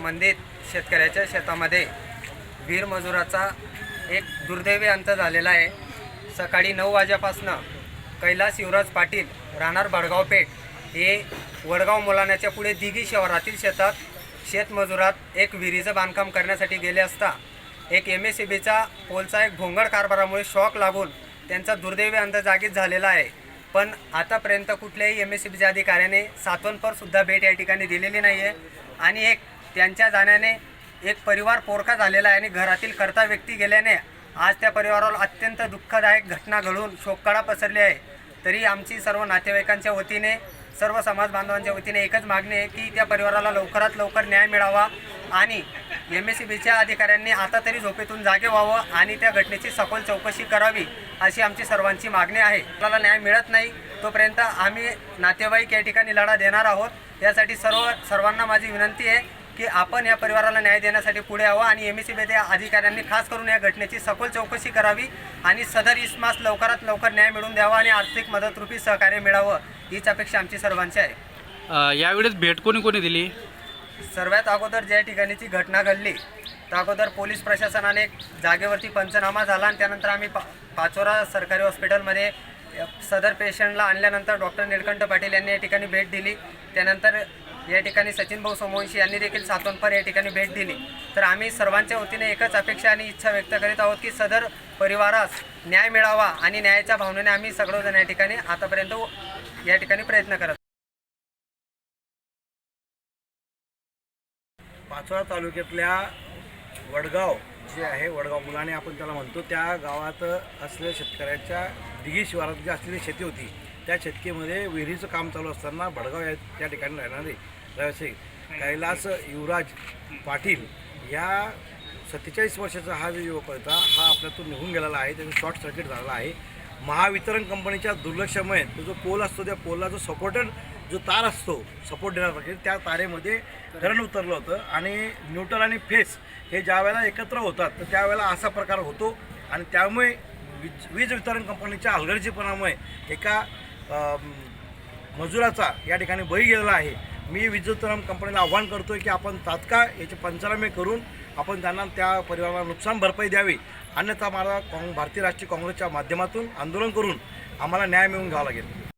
संबंधित शेतकऱ्याच्या शेतामध्ये वीर मजुराचा एक दुर्दैवी अंत झालेला आहे. सकाळी नऊ वाजेपासनं कैलास युवराज पाटील राहणार बडगाव पेठ हे वडगाव मुलाण्याच्या पुढे दिघी शहरातील शेतात शेतमजुरात एक विहिरीचं बांधकाम करण्यासाठी गेले असता एक एम एस सी बीचा पोलचा एक भोंगड कारभारामुळे शॉक लागून त्यांचा दुर्दैवी अंत जागीच झालेला आहे. पण आतापर्यंत कुठल्याही एम एस सी बीच्या अधिकाऱ्याने सातवनपरसुद्धा भेट या ठिकाणी दिलेली नाही आहे आणि एक त्यांच्या जाण्याने एक परिवार पोरका झालेला आहे आणि घरातील कर्ता व्यक्ती गेल्याने आज त्या परिवाराला अत्यंत दुःखदायक घटना घडून शोककळा पसरली आहे. तरी आमची सर्व नातेवाईकांच्या वतीने सर्व समाज बांधवांच्या वतीने एकच मागणी आहे की त्या परिवाराला लवकरात लवकर न्याय मिळावा आणि एम एस सी बीच्या अधिकाऱ्यांनी आता तरी झोपेतून जागे व्हावं आणि त्या घटनेची सखोल चौकशी करावी अशी आमची सर्वांची मागणी आहे. आपल्याला न्याय मिळत नाही तोपर्यंत आम्ही नातेवाईक या ठिकाणी लढा देणार आहोत. यासाठी सर्व सर्वांना माझी विनंती आहे की आपण या परिवाराला न्याय देण्यासाठी पुढे यावं आणि एम एस सी बीच्या अधिकाऱ्यांनी खास करून या घटनेची सखोल चौकशी करावी आणि सदर इस्मास लवकरात लवकर न्याय मिळवून द्यावा आणि आर्थिक मदतरूपी सहकार्य मिळावं हीच अपेक्षा आमची सर्वांची आहे. यावेळेस भेट कोणी कोणी दिली? सर्वात अगोदर ज्या ठिकाणी ती घटना घडली त्या अगोदर पोलीस प्रशासनाने जागेवरती पंचनामा झाला आणि त्यानंतर आम्ही पा पाचोरा सरकारी हॉस्पिटलमध्ये सदर पेशंटला आणल्यानंतर डॉक्टर निळकंठ पाटील यांनी या ठिकाणी भेट दिली. त्यानंतर या ठिकाणी सचिन भाऊ सोमवंशी यांनी देखील सातोनपर या ठिकाणी भेट दिली. तर आम्ही सर्वांच्या वतीने एकच अपेक्षा आणि इच्छा व्यक्त करीत आहोत की सदर परिवारास न्याय मिळावा आणि न्यायाच्या भावनेने आम्ही सगळेजण या ठिकाणी आतापर्यंत या ठिकाणी प्रयत्न करत पाचोळा तालुक्यातल्या वडगाव जे आहे वडगाव मुलाने आपण त्याला म्हणतो त्या गावात असलेल्या शेतकऱ्याच्या दिघी शिवारात जी असलेली शेती होती त्या शेतकीमध्ये विहिरीचं काम चालू असताना भडगाव या त्या ठिकाणी राहणारे रहिवासी कैलास युवराज पाटील या सत्तेचाळीस वर्षाचा हा जो युवक होता हा आपल्यातून निघून गेलेला आहे. त्याचं शॉर्ट सर्किट झालेला आहे. महावितरण कंपनीच्या दुर्लक्षामुळे तो जो पोल असतो त्या पोलला जो सपोर्टर जो तार असतो सपोर्ट देण्यासाठी त्या तारेमध्ये धरण उतरलं होतं आणि न्यूट्रल आणि फेस हे ज्या वेळेला एकत्र होतात तर त्यावेळेला असा प्रकार होतो. आणि त्यामुळे वीज वीज वितरण कंपनीच्या हलगर्जीपणामुळे एका मजुराचा या ठिकाणी बळी गेलेला आहे. मी वीज कंपनीला आव्हान करतो की आपण तात्काळ याचे पंचनामे करून आपण त्यांना त्या परिवाराला नुकसान भरपाई द्यावी. अन्यथा मला काँग भारतीय राष्ट्रीय काँग्रेसच्या माध्यमातून आंदोलन करून आम्हाला न्याय मिळवून घ्यावा लागेल.